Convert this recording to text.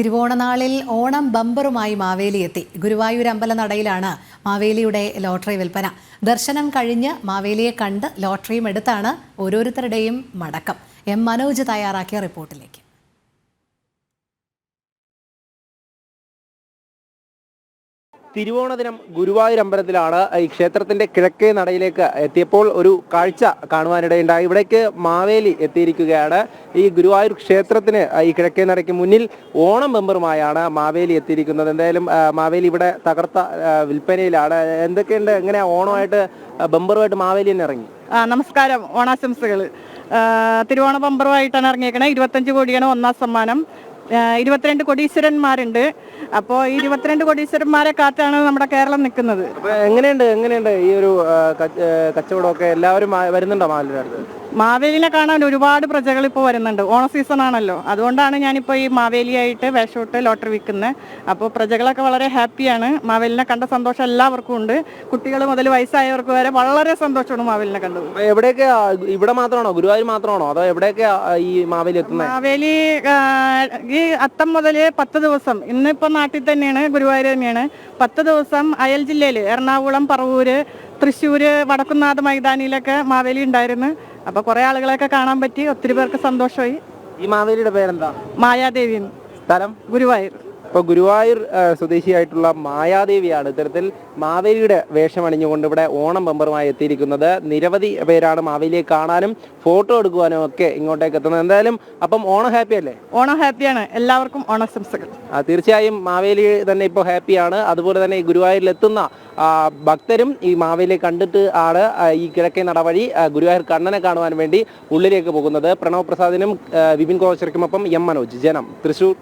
തിരുവോണനാളിൽ ഓണം ബമ്പറുമായി മാവേലി എത്തി. ഗുരുവായൂർ അമ്പലനടയിലാണ് മാവേലിയുടെ ലോട്ടറി വിൽപ്പന. ദർശനം കഴിഞ്ഞ് മാവേലിയെ കണ്ട് ലോട്ടറിയും എടുത്താണ് ഓരോരുത്തരുടെയും മടക്കം. എം മനോജ് തയ്യാറാക്കിയ റിപ്പോർട്ടിലേക്ക്. തിരുവോണ ദിനം ഗുരുവായൂർ അമ്പലത്തിലാണ് ഈ ക്ഷേത്രത്തിന്റെ കിഴക്കേ നടയിലേക്ക് എത്തിയപ്പോൾ ഒരു കാഴ്ച കാണുവാനിടയുണ്ടായി. ഇവിടേക്ക് മാവേലി എത്തിയിരിക്കുകയാണ്. ഈ ഗുരുവായൂർ ക്ഷേത്രത്തിന് ഈ കിഴക്കേ നടയ്ക്ക് മുന്നിൽ ഓണം മെമ്പറുമായാണ് മാവേലി എത്തിയിരിക്കുന്നത്. എന്തായാലും മാവേലി ഇവിടെ തകർത്ത വിൽപ്പനയിലാണ്. എന്തൊക്കെയുണ്ട്? എങ്ങനെ ഓണമായിട്ട് ബമ്പറുമായിട്ട് മാവേലി തന്നെ ഇറങ്ങി? ആ നമസ്കാരം. ഓണാശംസകൾ തിരുവോണ ബമ്പറുമായിട്ടാണ് ഇറങ്ങിയേക്കണേ. ഇരുപത്തഞ്ച് കോടിയാണ് ഒന്നാം സമ്മാനം. ഇരുപത്തിരണ്ട് കൊടീശ്വരന്മാരുണ്ട്. അപ്പോ ഈ ഇരുപത്തിരണ്ട് കൊടീശ്വരന്മാരെ കാറ്റാണ് നമ്മുടെ കേരളം നിൽക്കുന്നത്. എങ്ങനെയുണ്ട് എങ്ങനെയുണ്ട് ഈ ഒരു കച്ചവടമൊക്കെ? എല്ലാവരും വരുന്നുണ്ടോ മാവേലിയുടെ അടുത്ത് മാവേലിനെ കാണാൻ ഒരുപാട് പ്രജകൾ ഇപ്പോൾ വരുന്നുണ്ട്. ഓണ സീസൺ ആണല്ലോ. അതുകൊണ്ടാണ് ഞാനിപ്പോൾ ഈ മാവേലിയായിട്ട് വേഷമിട്ട് ലോട്ടറി വിൽക്കുന്നത് അപ്പോൾ പ്രജകളൊക്കെ വളരെ ഹാപ്പിയാണ് മാവേലിനെ കണ്ട സന്തോഷം എല്ലാവർക്കും ഉണ്ട്. കുട്ടികൾ മുതൽ വയസ്സായവർക്ക് വരെ വളരെ സന്തോഷമാണ് മാവേലിനെ കണ്ടത്. എവിടെയൊക്കെ ഇവിടെ മാത്രമാണോ? ഗുരുവായൂർ മാത്രമാണോ? അതോ എവിടെയൊക്കെ ഈ മാവേലി എത്തുന്നത് മാവേലി ഈ അത്തം മുതൽ പത്ത് ദിവസം. ഇന്നിപ്പോൾ നാട്ടിൽ തന്നെയാണ് ഗുരുവായൂർ തന്നെയാണ്. പത്ത് ദിവസം അയൽ ജില്ലയിൽ എറണാകുളം പറവൂര് തൃശ്ശൂര് വടക്കുന്നാഥ് മൈതാനിയിലൊക്കെ മാവേലി ഉണ്ടായിരുന്നു. അപ്പൊ കുറെ ആളുകളെയൊക്കെ കാണാൻ പറ്റി. ഒത്തിരി പേർക്ക് സന്തോഷമായി. ഈ മാവേലിയുടെ പേരെന്താ? മായാദേവി സ്ഥലം? ഗുരുവായൂർ. ഇപ്പൊ ഗുരുവായൂർ സ്വദേശിയായിട്ടുള്ള മായാദേവിയാണ് ഇത്തരത്തിൽ മാവേലിയുടെ വേഷം അണിഞ്ഞുകൊണ്ട് ഇവിടെ ഓണം ബമ്പറുമായി എത്തിയിരിക്കുന്നത്. നിരവധി പേരാണ് മാവേലിയെ കാണാനും ഫോട്ടോ എടുക്കുവാനും ഒക്കെ ഇങ്ങോട്ടേക്ക് എത്തുന്നത്. എന്തായാലും അപ്പം ഓണം ഹാപ്പി അല്ലേ? ഓണം ഹാപ്പിയാണ്. എല്ലാവർക്കും ഓണാശംസകൾ. തീർച്ചയായും മാവേലി തന്നെ ഇപ്പോൾ ഹാപ്പിയാണ്. അതുപോലെ തന്നെ ഈ ഗുരുവായൂരിൽ എത്തുന്ന ഭക്തരും ഈ മാവേലിയെ കണ്ടിട്ട് ആണ് ഈ കിഴക്കേ നടവഴി വഴി ഗുരുവായൂർ കണ്ണനെ കാണുവാൻ വേണ്ടി ഉള്ളിലേക്ക് പോകുന്നത്. പ്രണവ് പ്രസാദിനും വിപിൻ കോശർക്കുമൊപ്പം എം മനോജ്. ജനം തൃശൂർ.